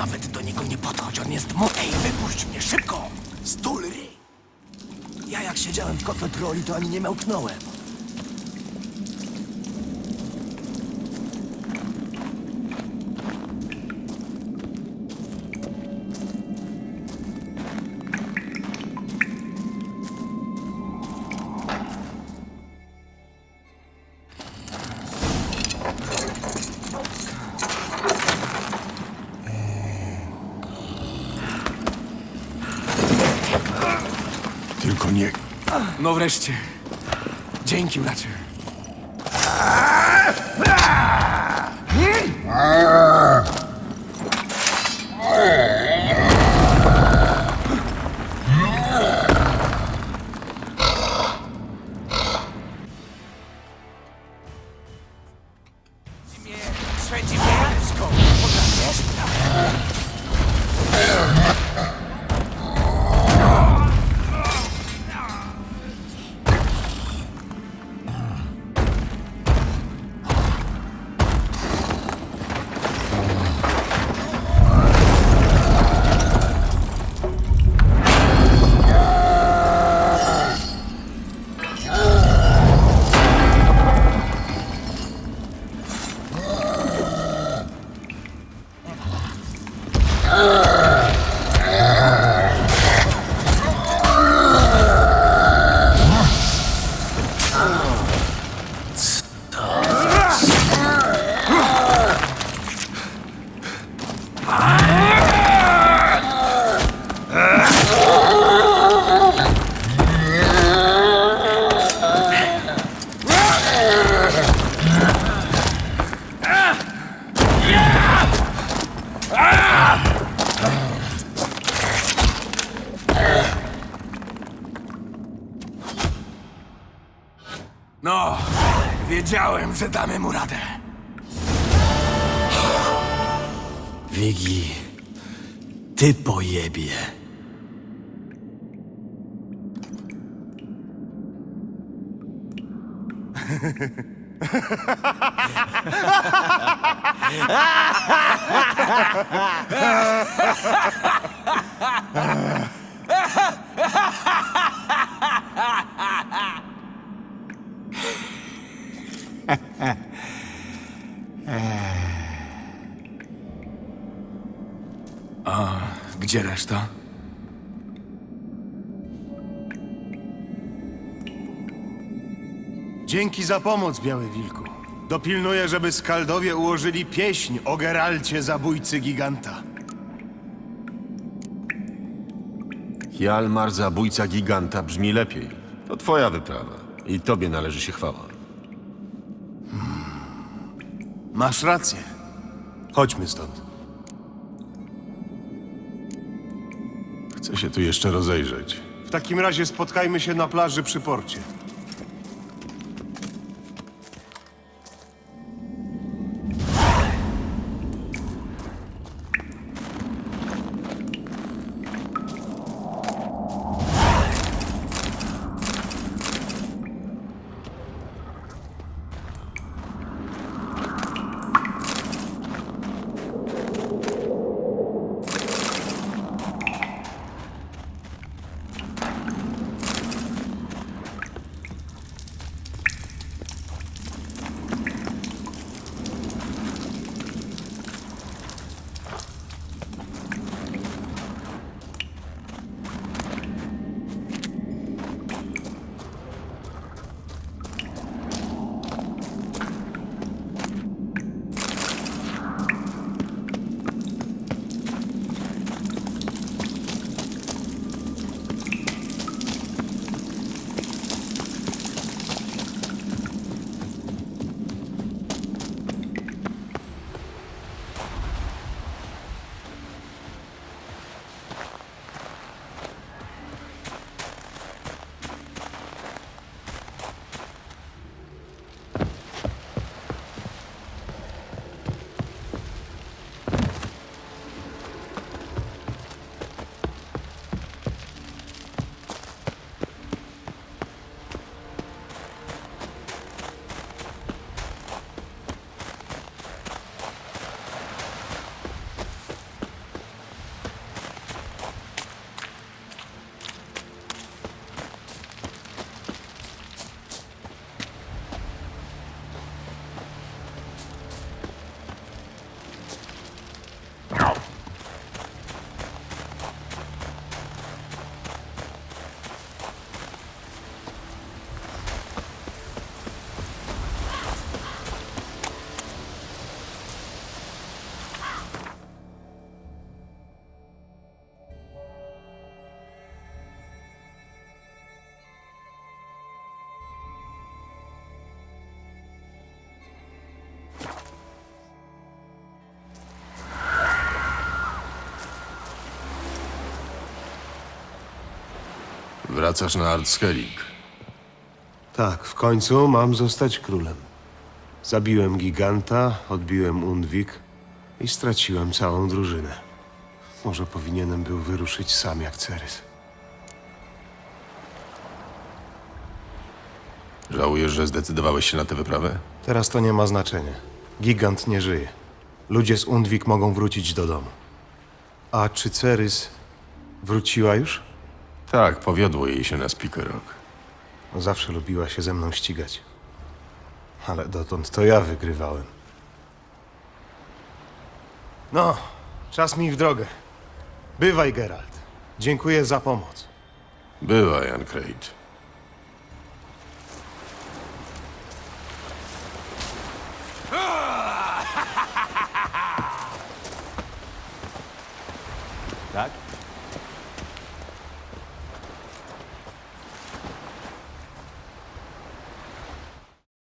Nawet do niego nie podchodź, on jest mój. Ej, wypuść mnie, szybko! Stul ryj! Ja jak siedziałem w kotle troli, to ani nie miałknąłem. Tylko nie... No wreszcie. Dzięki, bracie. Wiedziałem, że damy mu radę. Wigi, ty pojebie. Gdzie reszta? Dzięki za pomoc, Biały Wilku. Dopilnuję, żeby Skaldowie ułożyli pieśń o Geralcie, zabójcy giganta. Hjalmar, zabójca giganta, brzmi lepiej. To twoja wyprawa. I tobie należy się chwała. Masz rację. Chodźmy stąd. Chcę się tu jeszcze rozejrzeć. W takim razie spotkajmy się na plaży przy porcie. Wracasz na Artskellig. Tak, w końcu mam zostać królem. Zabiłem giganta, odbiłem Undwik i straciłem całą drużynę. Może powinienem był wyruszyć sam jak Cerys. Żałujesz, że zdecydowałeś się na tę wyprawę? Teraz to nie ma znaczenia. Gigant nie żyje. Ludzie z Undwik mogą wrócić do domu. A czy Cerys wróciła już? Tak, powiodło jej się na Spikerok. Zawsze lubiła się ze mną ścigać. Ale dotąd to ja wygrywałem. No, czas mi w drogę. Bywaj, Geralt. Dziękuję za pomoc. Była, Jan Krejt.